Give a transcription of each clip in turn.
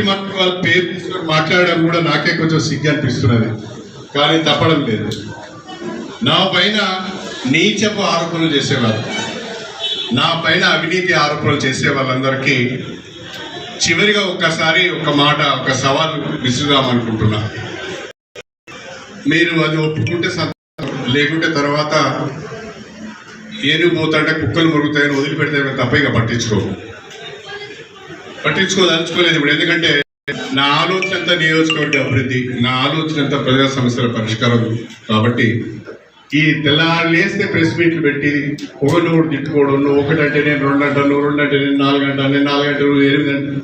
Party మాటి వాళ్ళ పేరు తీసుకొని మాట్లాడడం కూడా నాకే కొంచెం సిగ్గు అనిపిస్తున్నది. కానీ తప్పడం లేదు. నా పైన నీచపు ఆరోపణలు చేసేవారు నా పైన అవినీతి ఆరోపణలు చేసే వాళ్ళందరికీ చివరిగా ఒక్కసారి ఒక మాట ఒక సవాల్ విసుదామనుకుంటున్నా మీరు అది ఒప్పుకుంటే లేకుంటే తర్వాత ఏనుగు పోతుంటే కుక్కలు మురుగుతాయని వదిలిపెడితే తప్ప ఇక పట్టించుకోదలుచుకోలేదు ఇప్పుడు. ఎందుకంటే నా ఆలోచన అంతా నియోజకవర్గ అభివృద్ధి నా ఆలోచన అంతా ప్రజా సమస్యల పరిష్కారం. కాబట్టి ఈ తెల్లారు లేస్తే ప్రెస్ మీట్లు పెట్టి ఒక నోడు తిట్టుకోవడం నువ్వు ఒకటంటే నేను రెండు అంటాను రెండు అంటే నేను నాలుగు అంటాను నేను నాలుగు గంటలు ఎనిమిది అంటాను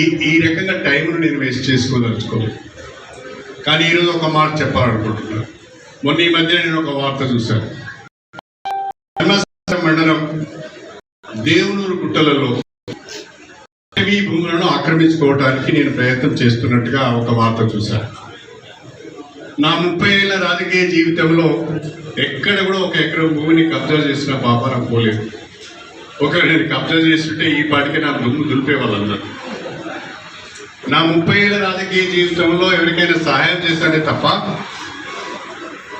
ఈ ఈ రకంగా టైంను నేను వేస్ట్ చేసుకోదలుచుకోలేదు. కానీ ఈరోజు ఒక మాట చెప్పాలనుకుంటున్నాను. మొన్న ఈ మధ్య నేను ఒక వార్త చూశాను. మండలం దేవునూరు గుట్టలలో అటవీ భూములను ఆక్రమించుకోవడానికి నేను ప్రయత్నం చేస్తున్నట్టుగా ఒక వార్త చూశాను. నా ముప్పై ఏళ్ళ రాజకీయ జీవితంలో ఎక్కడ కూడా ఒక ఎకరం భూమిని కబ్జా చేసిన పాపారం పోలేదు. ఒకరు నేను కబ్జా చేస్తుంటే ఈ పాటికి నా భూమి దులిపే వాళ్ళందరూ. నా ముప్పై ఏళ్ళ రాజకీయ జీవితంలో ఎవరికైనా సహాయం చేశానే తప్ప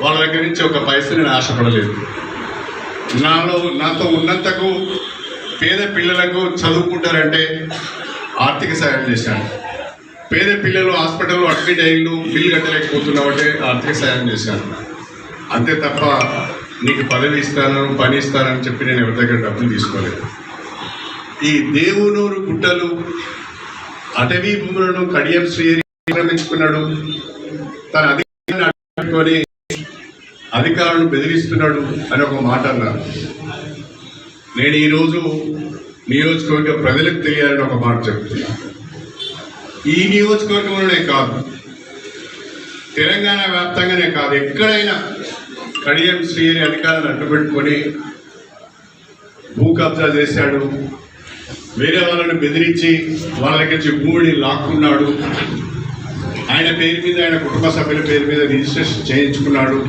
వాళ్ళ దగ్గర నుంచి ఒక పైసలు నేను ఆశపడలేదు. నాలో నాతో ఉన్నంతకు పేద పిల్లలకు చదువుకుంటారంటే ఆర్థిక సాయం చేశాను పేద పిల్లలు హాస్పిటల్లో అడ్మిట్ అయ్యిండు బిల్లు కట్టలేకపోతున్నామంటే ఆర్థిక సాయం చేశాను అంతే తప్ప నీకు పదవి ఇస్తాను పని ఇస్తానని చెప్పి నేను ఎవరి దగ్గర డబ్బులు తీసుకోలేదు. ఈ దేవునూరు గుట్టలు అటవీ భూములను కడియం శ్రీహరి ఆక్రమించుకున్నాడు తన అధికారాన్ని అధికారులను బెదిరిస్తున్నాడు అని ఒక మాట అన్నారు. నేను ఈరోజు నియోజకవర్గ ప్రజలకు తెలియాలని ఒక మాట చెప్తున్నా. ఈ నియోజకవర్గంలోనే కాదు. తెలంగాణ వ్యాప్తంగానే కాదు. ఎక్కడైనా కడియం శ్రీహరి అధికారాన్ని అడ్డుపెట్టుకొని భూ కబ్జా చేశాడు. వేరే వాళ్ళని బెదిరించి వాళ్ళ దగ్గర నుంచి భూమిని లాక్కున్నాడు. ఆయన పేరు మీద ఆయన కుటుంబ సభ్యుల పేరు మీద రిజిస్ట్రేషన్ చేయించుకున్నాడు.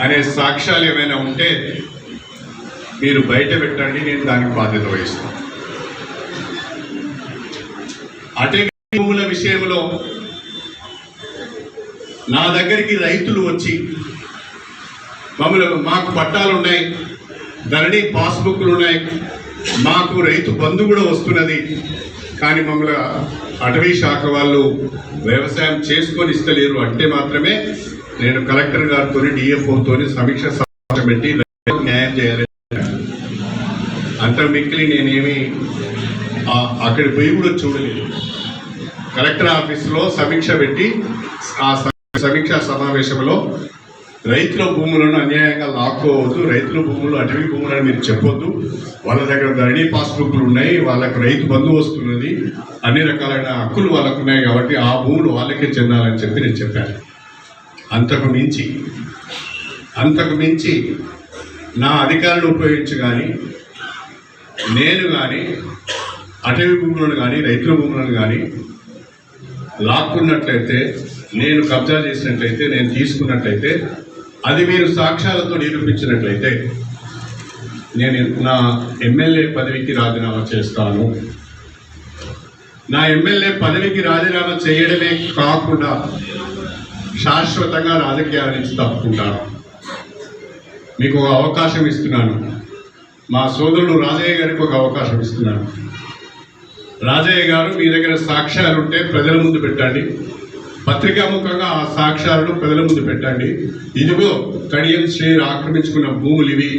అనే సాక్ష్యాలు ఏమైనా ఉంటే మీరు బయట పెట్టండి నేను దానికి బాధ్యత వహిస్తాను. అటవీ భూముల విషయంలో నా దగ్గరికి రైతులు వచ్చి మమ్మల్ని మాకు పట్టాలు ఉన్నాయి ధరణి పాస్బుక్లు ఉన్నాయి మాకు రైతు బంధు కూడా వస్తున్నది కానీ మమ్మల్ని అటవీ శాఖ వాళ్ళు వ్యవసాయం చేసుకొని ఇస్తలేరు. అంటే మాత్రమే నేను కలెక్టర్ గారితో డిఎఫ్ఓతో సమీక్ష సమావేశం పెట్టి న్యాయం చేయాలి. అంత మిక్కిలి నేనేమి ఆ- అక్కడికి పోయి కూడా చూడలేదు. కలెక్టర్ ఆఫీసులో సమీక్ష పెట్టి ఆ సమీక్ష సమీక్షా సమావేశంలో రైతుల భూములను అన్యాయంగా లాక్కోవద్దు రైతుల భూములు అటవీ భూములని మీరు చెప్పొద్దు వాళ్ళ దగ్గర ధరణి పాస్బుక్లు ఉన్నాయి వాళ్ళకి రైతు బంధు వస్తున్నది అన్ని రకాలైన హక్కులు వాళ్ళకు ఉన్నాయి కాబట్టి ఆ భూములు వాళ్ళకే చెందాలని చెప్పి నేను చెప్పాను. అంతకు మించి అంతకు మించి నా అధికారులు ఉపయోగించి కానీ నేను కానీ అటవీ భూములను కానీ రైతుల భూములను కానీ లాక్కున్నట్లయితే నేను కబ్జా చేసినట్లయితే నేను తీసుకున్నట్లయితే అది మీరు సాక్ష్యాలతో నిరూపించినట్లయితే నేను నా ఎమ్మెల్యే పదవికి రాజీనామా చేస్తాను. నా ఎమ్మెల్యే పదవికి రాజీనామా చేయడమే కాకుండా శాశ్వతంగా రాజకీయాల నుంచి తప్పుకుంటాను. మీకు ఒక అవకాశం ఇస్తున్నాను. మా సోదరుడు రాజయ్య గారికి ఒక అవకాశం ఇస్తున్నాను. రాజయ్య గారు మీ దగ్గర సాక్ష్యాలు ఉంటే ప్రజల ముందు పెట్టండి. పత్రికాముఖంగా ఆ సాక్ష్యాలను ప్రజల ముందు పెట్టండి. ఇదిగో కడియం శ్రీ ఆక్రమించుకున్న భూములు ఇవి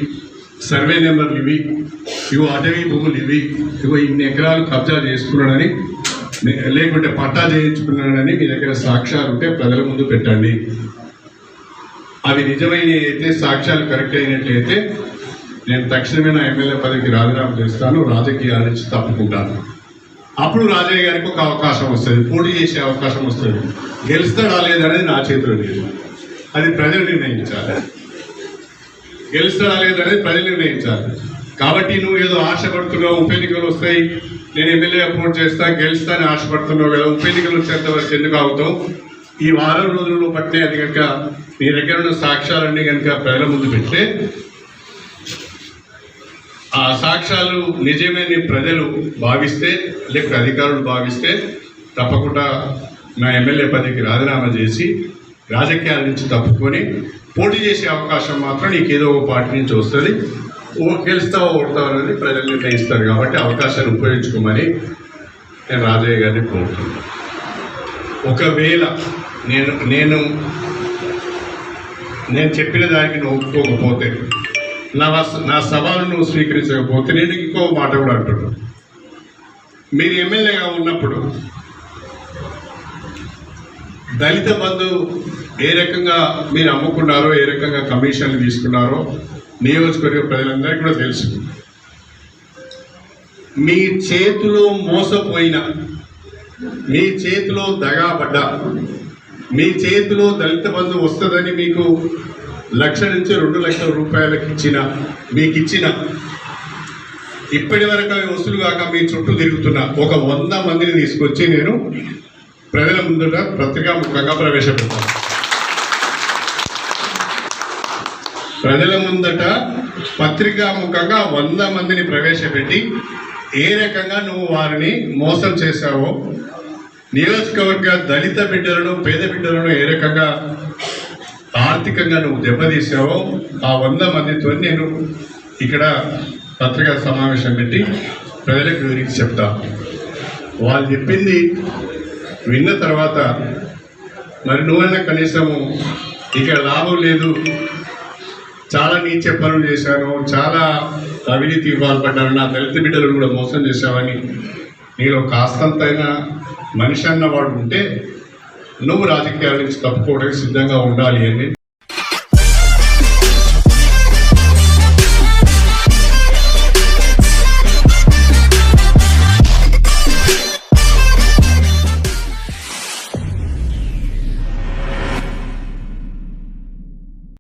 సర్వే నెంబర్లు ఇవి ఇగో అటవీ భూములు ఇవి ఇగో ఇన్ని ఎకరాలు కబ్జా చేసుకున్నాడని లేకుంటే పట్టా చేయించుకున్నాడని మీ దగ్గర సాక్ష్యాలు ఉంటే ప్రజల ముందు పెట్టండి. అవి నిజమైన అయితే సాక్ష్యాలు కరెక్ట్ అయినట్లయితే నేను తక్షణమే నా ఎమ్మెల్యే పదవికి రాజీనామా చేస్తాను రాజకీయాల నుంచి తప్పుకుంటాను. అప్పుడు రాజయ్య గారికి ఒక అవకాశం వస్తుంది పోటీ చేసే అవకాశం వస్తుంది. గెలుస్తాడా లేదనేది నా చేతిలో లేదు. అది ప్రజలు నిర్ణయించాలి. గెలుస్తాడా లేదనేది ప్రజలు నిర్ణయించాలి. కాబట్టి నువ్వు ఏదో ఆశపడుతున్నావు ఉప ఎన్నికలు వస్తాయి నేను ఎమ్మెల్యే అపోర్ట్ చేస్తా గెలుస్తానని ఆశపడుతున్నావు కదా ఉప ఎన్నికలు వచ్చేంత వరకు ఎందుకు అవుతావు ఈ వారం రోజుల్లో పట్టిన అది కనుక నీ దగ్గర ఉన్న సాక్ష్యాలన్నీ కనుక ప్రజల ముందు పెడితే ఆ సాక్ష్యాలు నిజమేని ప్రజలు భావిస్తే లేకపోతే అధికారులు భావిస్తే తప్పకుండా నా ఎమ్మెల్యే పదవికి రాజీనామా చేసి రాజకీయాల నుంచి తప్పుకొని పోటీ చేసే అవకాశం మాత్రం నీకు ఏదో ఒక పార్టీ నుంచి వస్తుంది. ఓ గెలుస్తావో ఓడతావు అనేది ప్రజలు నిర్ణయిస్తారు కాబట్టి అవకాశాన్ని ఉపయోగించుకోమని నేను రాజయ్య గారిని కోరుతున్నాను. ఒకవేళ నేను నేను నేను చెప్పిన దానికి నువ్వు ఒప్పుకోకపోతే నా నా సవాలు నువ్వు స్వీకరించకపోతే నేను ఇంకో మాట కూడా అంటున్నాను మీరు ఎమ్మెల్యేగా ఉన్నప్పుడు దళిత బంధు ఏ రకంగా మీరు అమ్ముకున్నారో ఏ రకంగా కమిషన్లు తీసుకున్నారో నియోజకవర్గ ప్రజలందరికీ కూడా తెలుసు. మీ చేతిలో మోసపోయిన మీ చేతిలో దగాబడ్డ మీ చేతిలో దళిత బంధు వస్తుందని మీకు లక్ష నుంచి రెండు లక్షల రూపాయలకు ఇచ్చిన మీకు ఇచ్చిన ఇప్పటి వరకు అవి వసూలు కాక మీ చుట్టూ తిరుగుతున్న ఒక వంద మందిని తీసుకొచ్చి నేను ప్రజల ముందుట పత్రికాముఖంగా ప్రవేశపెడతాను. ప్రజల ముందట పత్రికాముఖంగా వంద మందిని ప్రవేశపెట్టి ఏ రకంగా నువ్వు వారిని మోసం చేశావో నియోజకవర్గ దళిత బిడ్డలను పేద బిడ్డలను ఏ రకంగా ఆర్థికంగా నువ్వు దెబ్బతీసావో ఆ వంద మందితో నేను ఇక్కడ పత్రికా సమావేశం పెట్టి ప్రజలకు వివరించి చెప్తా. వాళ్ళు చెప్పింది విన్న తర్వాత మరి నువ్వైనా కనీసము ఇక్కడ లాభం లేదు చాలా నీచ పనులు చేశాను చాలా అవినీతికి పాల్పడ్డాను నా దళిత బిడ్డలను కూడా మోసం చేశావని నీలో కాస్తంతైనా మనిషి అన్నవాడు ఉంటే నువ్వు రాజకీయాల నుంచి తప్పుకోవడానికి సిద్ధంగా ఉండాలి అని